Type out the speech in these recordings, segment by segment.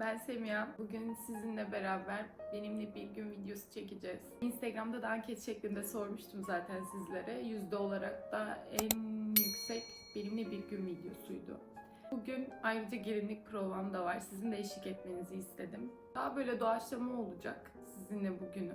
ben Semiha. Bugün sizinle beraber benimle bir gün videosu çekeceğiz. Instagram'da da anket şeklinde sormuştum zaten sizlere. Yüzde olarak da en yüksek benimle bir gün videosuydu. Bugün ayrıca gelinlik provam da var. Sizin de eşlik etmenizi istedim. Daha böyle doğaçlama olacak sizinle bugünü.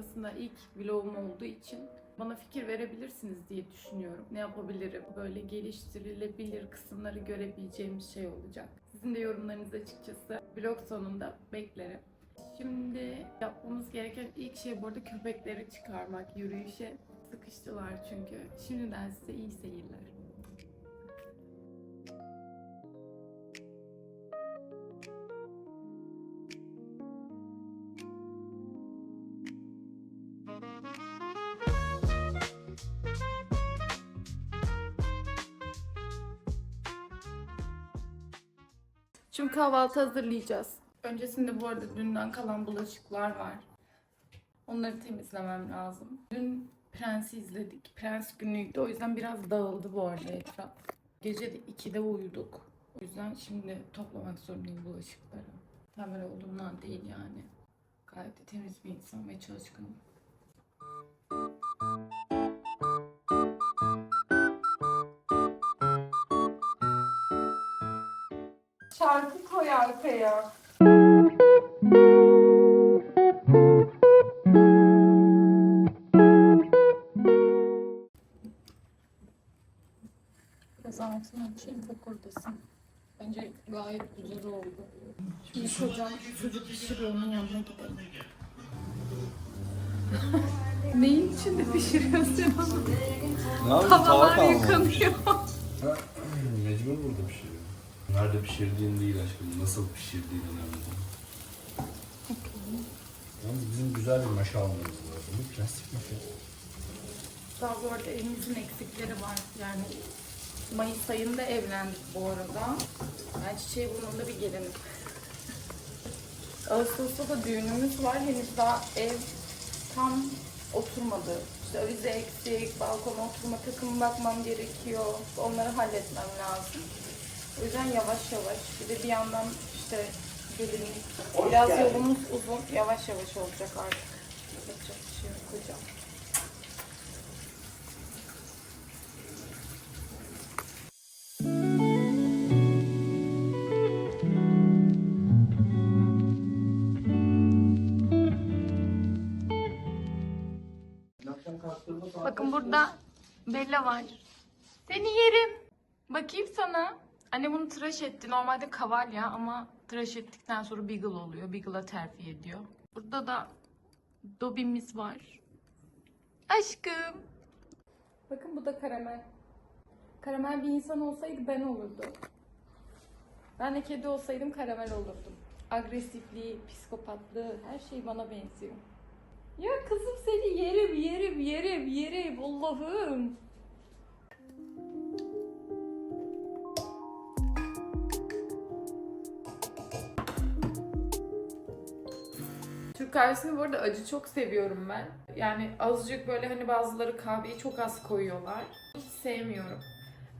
Aslında ilk vlogum olduğu için bana fikir verebilirsiniz diye düşünüyorum. Ne yapabilirim? Böyle geliştirilebilir kısımları görebileceğimiz şey olacak. Sizin de yorumlarınızı açıkçası vlog sonunda beklerim. Şimdi yapmamız gereken ilk şey burada köpekleri çıkarmak, yürüyüşe sıkıştılar çünkü. Şimdiden size iyi seyirler. Şimdi kahvaltı hazırlayacağız. Öncesinde bu arada dünden kalan bulaşıklar var. Onları temizlemem lazım. Dün Prens'i izledik. Prens günüydü. O yüzden biraz dağıldı bu arada etraf. Gece de 2'de uyuduk. O yüzden şimdi toplamak zorundayım bulaşıkları. Tembel olduğumdan değil yani. Gayet de temiz bir insan ve çalışkanım. Koy arkaya. Biraz altını açayım oradasın. Bence gayet güzel oldu. Şimdi hocam çocuk pişiriyor onun yanına gidelim. Neyin içinde pişiriyorsun onu? Ne yapayım? Tava Havalar kalmadı. yıkanıyor. Mecbur burada pişiriyor. Nerede pişirdiğin değil aşkım. Nasıl pişirdiğin önemli. Yalnız bizim güzel bir maşa almamız lazım. Bu plastik maşa. Daha bu arada elimizin eksikleri var. Yani Mayıs ayında evlendik bu arada. Ben çiçeği burnunda bir gelinim. Ağustos'ta da düğünümüz var. Henüz daha ev tam oturmadı. İşte avize eksik, balkona oturma takımı bakmam gerekiyor. Onları halletmem lazım. O yüzden yavaş yavaş. Bir de bir yandan işte gelinlik. Biraz yolumuz uzun. Yavaş yavaş olacak artık. Yapacak bir şey yok hocam. Bakın burada Bella var. Seni yerim. Bakayım sana. Anne bunu tıraş etti. Normalde kavalya ama tıraş ettikten sonra Beagle oluyor. Beagle'a terfi ediyor. Burada da Dobby'miz var. Aşkım. Bakın bu da karamel. Karamel bir insan olsaydı ben olurdu. Ben de kedi olsaydım karamel olurdum. Agresifliği, psikopatlığı her şey bana benziyor. Ya kızım seni yerim, yerim, yerim, yerim. Allah'ım. Türk kahvesini bu arada acı çok seviyorum ben. Yani azıcık böyle hani bazıları kahveyi çok az koyuyorlar. Hiç sevmiyorum.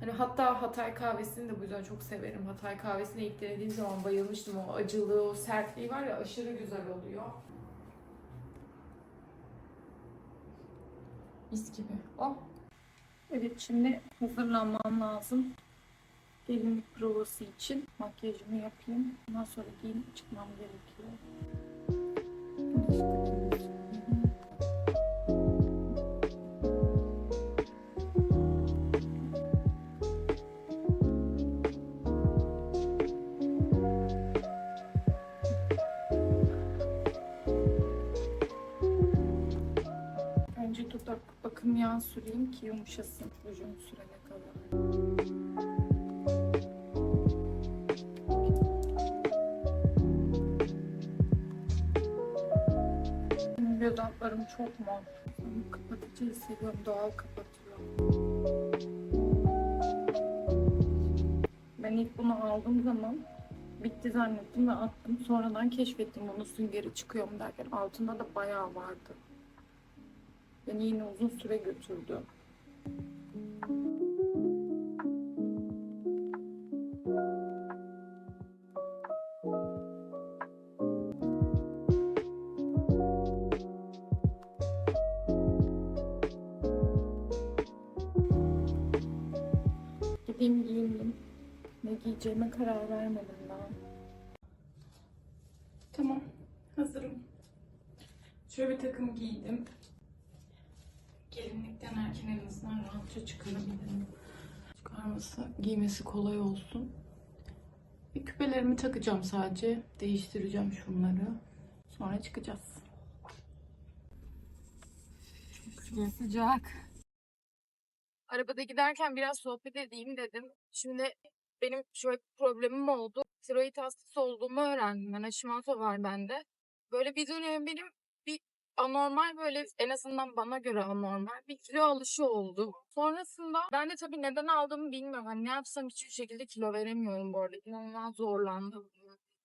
Hani hatta Hatay kahvesini de bu yüzden çok severim. Hatay kahvesini ilk denediğim zaman bayılmıştım. O acılığı, o sertliği var ya aşırı güzel oluyor. Mis gibi. Oh. Evet şimdi hazırlanmam lazım. Gelinlik provası için makyajımı yapayım. Ondan sonra giyinip çıkmam gerekiyor. Önce dudak bakım yağı süreyim ki yumuşasın rujum sürene. Göz çok mor. Ama Kapatıcıyı seviyorum. Doğal kapatıyor. Ben ilk bunu aldığım zaman bitti zannettim ve attım. Sonradan keşfettim bunu süngeri çıkıyor mu derken altında da bayağı vardı. Beni yine uzun süre götürdü. İstediğim giyindim. Ne giyeceğime karar vermedim daha. Tamam, hazırım. Şöyle bir takım giydim. Gelinlikten erken en azından rahatça çıkarabilirim. Çıkarması, giymesi kolay olsun. Bir küpelerimi takacağım sadece. Değiştireceğim şunları. Sonra çıkacağız. Çok sıcak. Arabada giderken biraz sohbet edeyim dedim. Şimdi benim şöyle bir problemim oldu. Tiroid hastası olduğumu öğrendim. Ben Hashimoto var bende. Böyle bir dönem benim bir anormal böyle en azından bana göre anormal bir kilo alışı oldu. Sonrasında ben de tabii neden aldığımı bilmiyorum. Hani ne yapsam hiçbir şekilde kilo veremiyorum bu arada. İnanılmaz zorlandım.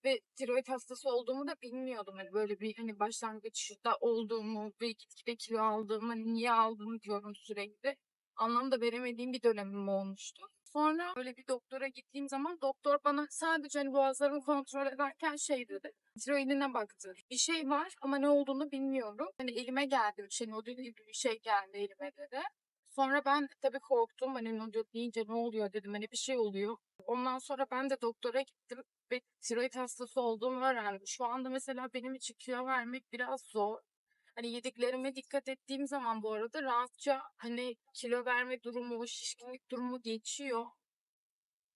Ve tiroid hastası olduğumu da bilmiyordum. Hani böyle bir hani başlangıçta olduğumu ve gitgide kilo aldığımı, hani niye aldığımı diyorum sürekli. Anlam da veremediğim bir dönemim olmuştu. Sonra böyle bir doktora gittiğim zaman doktor bana sadece hani boğazlarımı kontrol ederken şey dedi. Tiroidine baktı. Bir şey var ama ne olduğunu bilmiyorum. Hani elime geldi. Şey nodül gibi bir şey geldi elime dedi. Sonra ben tabii korktum. Hani nodül deyince ne oluyor dedim. Hani bir şey oluyor. Ondan sonra ben de doktora gittim ve tiroid hastası olduğumu öğrendim. Şu anda mesela benim için kilo vermek biraz zor. Hani yediklerime dikkat ettiğim zaman bu arada rahatça hani kilo verme durumu, şişkinlik durumu geçiyor.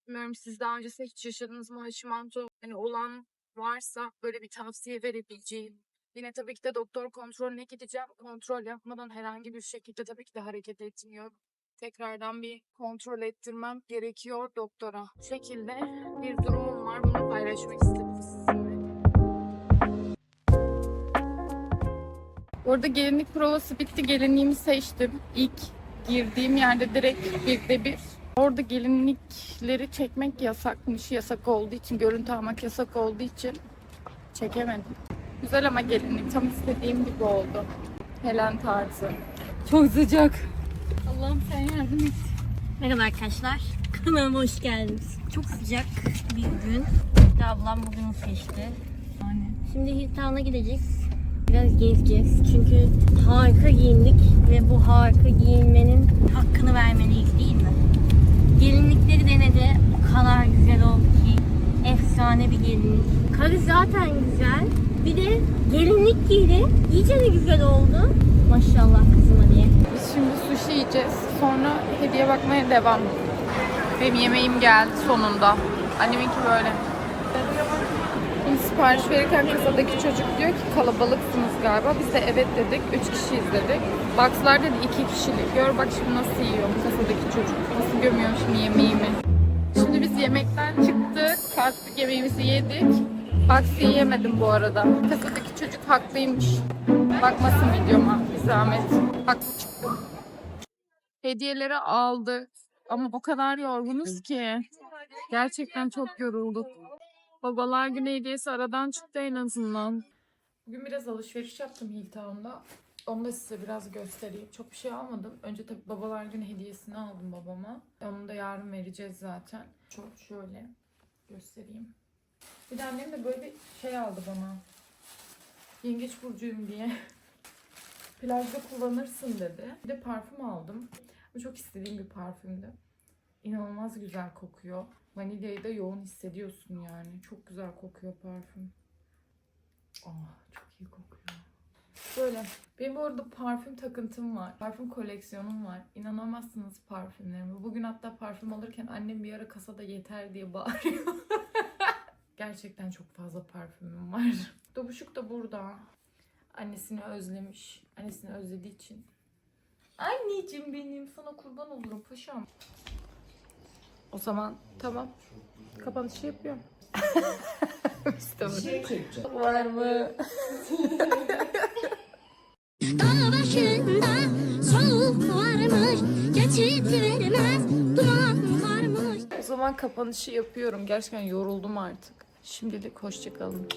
Bilmiyorum siz daha öncesinde hiç yaşadınız mı Hashimoto hani olan varsa böyle bir tavsiye verebileceğim. Yine tabii ki de doktor kontrolüne gideceğim. Kontrol yapmadan herhangi bir şekilde tabii ki de hareket etmiyorum. Tekrardan bir kontrol ettirmem gerekiyor doktora. Bu şekilde bir durumum var. Bunu paylaşmak istedim Orada gelinlik provası bitti. Gelinliğimi seçtim. İlk girdiğim yerde direkt birde bir. Orada gelinlikleri çekmek yasakmış. Yasak olduğu için, görüntü almak yasak olduğu için çekemedim. Güzel ama gelinlik tam istediğim gibi oldu. Helen tarzı. Çok sıcak. Allah'ım sen yardım et. Merhaba arkadaşlar. Kanalıma hoş geldiniz. Çok sıcak bir gün. Bir de ablam bugün seçti. Yani. Şimdi Hilltown'a gideceğiz. Biraz gezeceğiz. Çünkü harika giyindik ve bu harika giyinmenin hakkını vermeliyiz değil mi? Gelinlikleri denedi. O kadar güzel oldu ki. Efsane bir gelinlik. Karı zaten güzel. Bir de gelinlik giydi. İyice de güzel oldu. Maşallah kızıma diye. Biz şimdi sushi yiyeceğiz. Sonra hediye bakmaya devam. Benim yemeğim geldi sonunda. Anneminki böyle. Sipariş verirken kasadaki çocuk diyor ki kalabalıksınız galiba. Biz de evet dedik. Üç kişiyiz dedik. Boxlar dedi iki kişilik. Gör bak şimdi nasıl yiyor kasadaki çocuk. Nasıl gömüyorum şimdi yemeğimi. Şimdi biz yemekten çıktık. Kalktık yemeğimizi yedik. Box'ı yiyemedim bu arada. Kasadaki çocuk haklıymış. Bakmasın videoma bir zahmet. Haklı çıktım. Hediyeleri aldık. Ama o kadar yorgunuz ki. Gerçekten çok yorulduk. Babalar günü hediyesi aradan çıktı en azından. Bugün biraz alışveriş yaptım Hilltown'da. Onu da size biraz göstereyim. Çok bir şey almadım. Önce tabii babalar günü hediyesini aldım babama. Onu da yarın vereceğiz zaten. Çok şöyle göstereyim. Bir de annem de böyle bir şey aldı bana. Yengeç burcuyum diye. Plajda kullanırsın dedi. Bir de parfüm aldım. Bu çok istediğim bir parfümdü. İnanılmaz güzel kokuyor. Vanilyayı da yoğun hissediyorsun yani. Çok güzel kokuyor parfüm. Aa, çok iyi kokuyor. Böyle. Benim bu arada parfüm takıntım var. Parfüm koleksiyonum var. İnanamazsınız parfümlerime. Bugün hatta parfüm alırken annem bir ara kasada yeter diye bağırıyor. Gerçekten çok fazla parfümüm var. Dobuşuk da burada. Annesini özlemiş. Annesini özlediği için. Anneciğim benim sana kurban olurum paşam. O zaman tamam. Kapanışı yapıyorum. İstemedim. Var mı? Dağ başında soğuk varmış, geçit vermez duman varmış. O zaman kapanışı yapıyorum. Gerçekten yoruldum artık. Şimdilik hoşçakalın.